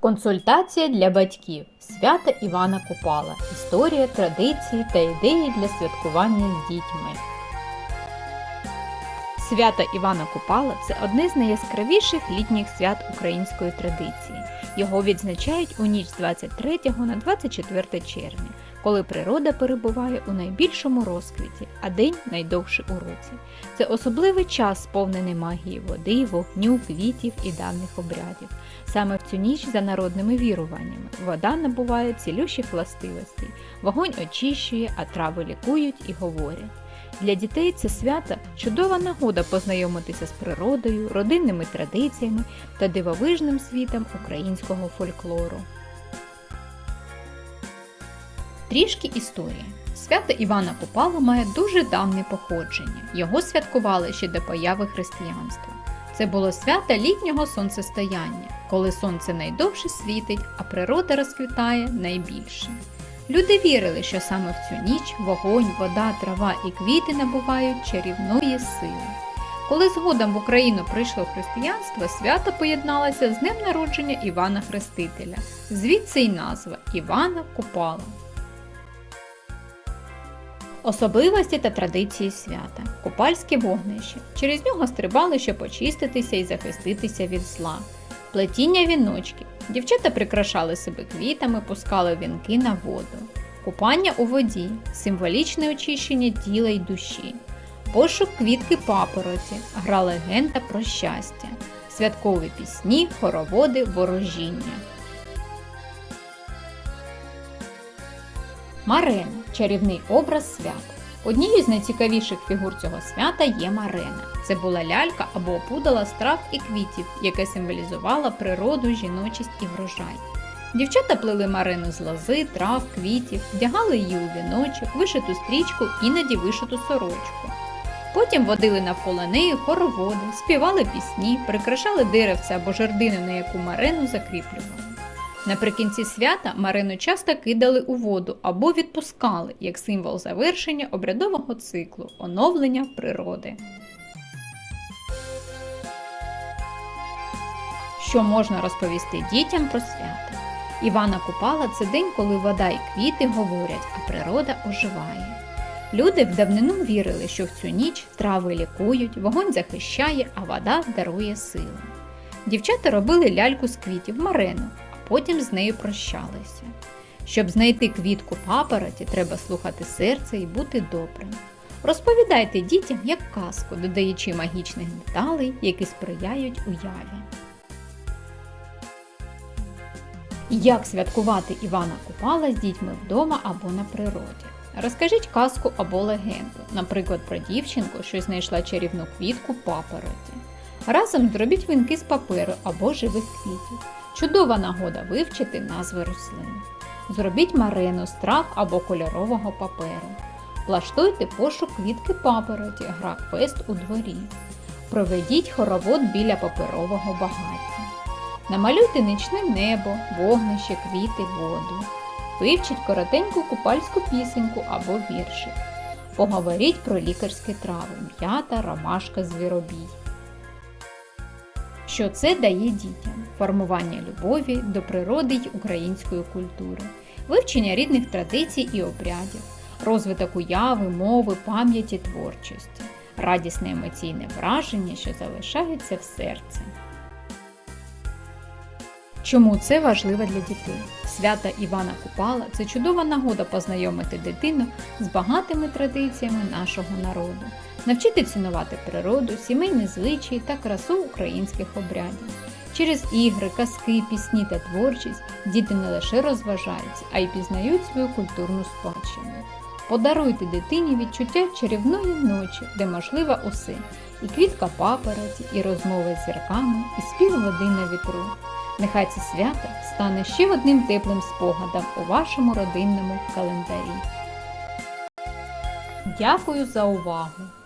Консультація для батьків. Свята Івана Купала. Історія, традиції та ідеї для святкування з дітьми. Свято Івана Купала це одне з найяскравіших літніх свят української традиції. Його відзначають у ніч з 23 на 24 червня, коли природа перебуває у найбільшому розквіті, а день найдовший у році. Це особливий час, сповнений магії води, вогню, квітів і давніх обрядів. Саме в цю ніч за народними віруваннями вода набуває цілющих властивостей, вогонь очищує, а трави лікують і говорять. Для дітей це свято чудова нагода познайомитися з природою, родинними традиціями та дивовижним світом українського фольклору. Трішки історії. Свято Івана Купала має дуже давнє походження. Його святкували ще до появи християнства. Це було свято літнього сонцестояння, коли сонце найдовше світить, а природа розквітає найбільше. Люди вірили, що саме в цю ніч вогонь, вода, трава і квіти набувають чарівної сили. Коли згодом в Україну прийшло християнство, свято поєдналося з днем народження Івана Хрестителя, звідси й назва Івана Купала. Особливості та традиції свята. Купальське вогнище. Через нього стрибали, щоб очиститися і захиститися від зла. Плетіння віночків. Дівчата прикрашали себе квітами, пускали вінки на воду. Купання у воді, символічне очищення тіла й душі. Пошук квітки папороті, гра легенда про щастя, святкові пісні, хороводи, ворожіння. Марена чарівний образ свята. Однією з найцікавіших фігур цього свята є Марена. Це була лялька або опудала з трав і квітів, яке символізувала природу, жіночість і врожай. Дівчата плели Марину з лози, трав, квітів, вдягали її у віночок, вишиту стрічку, іноді вишиту сорочку. Потім водили навколо неї хороводи, співали пісні, прикрашали деревце або жердину, на яку Марину закріплювали. Наприкінці свята Марину часто кидали у воду або відпускали як символ завершення обрядового циклу, оновлення природи. Що можна розповісти дітям про свято? Івана Купала це день, коли вода і квіти говорять, а природа оживає. Люди в давнину вірили, що в цю ніч трави лікують, вогонь захищає, а вода дарує силу. Дівчата робили ляльку з квітів Марину, потім з нею прощалися. Щоб знайти квітку папороті, треба слухати серце і бути добрим. Розповідайте дітям як казку, додаючи магічних деталей, які сприяють уяві. Як святкувати Івана Купала з дітьми вдома або на природі? Розкажіть казку або легенду, наприклад, про дівчинку, що знайшла чарівну квітку папороті. Разом зробіть вінки з паперу або живих квітів. Чудова нагода вивчити назви рослин. Зробіть марену з трав або кольорового паперу. Влаштуйте пошук квітки папороті, гра квест у дворі. Проведіть хоровод біля паперового багаття. Намалюйте нічне небо, вогнище, квіти, воду. Вивчіть коротеньку купальську пісеньку або віршик. Поговоріть про лікарські трави, м'ята, ромашка, звіробій. Що це дає дітям? Формування любові до природи й української культури, вивчення рідних традицій і обрядів, розвиток уяви, мови, пам'яті творчості, радісне емоційне враження, що залишається в серці. Чому це важливо для дітей? Свята Івана Купала це чудова нагода познайомити дитину з багатими традиціями нашого народу, навчити цінувати природу, сімейні звичаї та красу українських обрядів. Через ігри, казки, пісні та творчість діти не лише розважаються, а й пізнають свою культурну спадщину. Подаруйте дитині відчуття чарівної ночі, де можливо усе, і квітка папороті, і розмови з зірками, і спів води на вітру. Нехай це свято стане ще одним теплим спогадом у вашому родинному календарі. Дякую за увагу!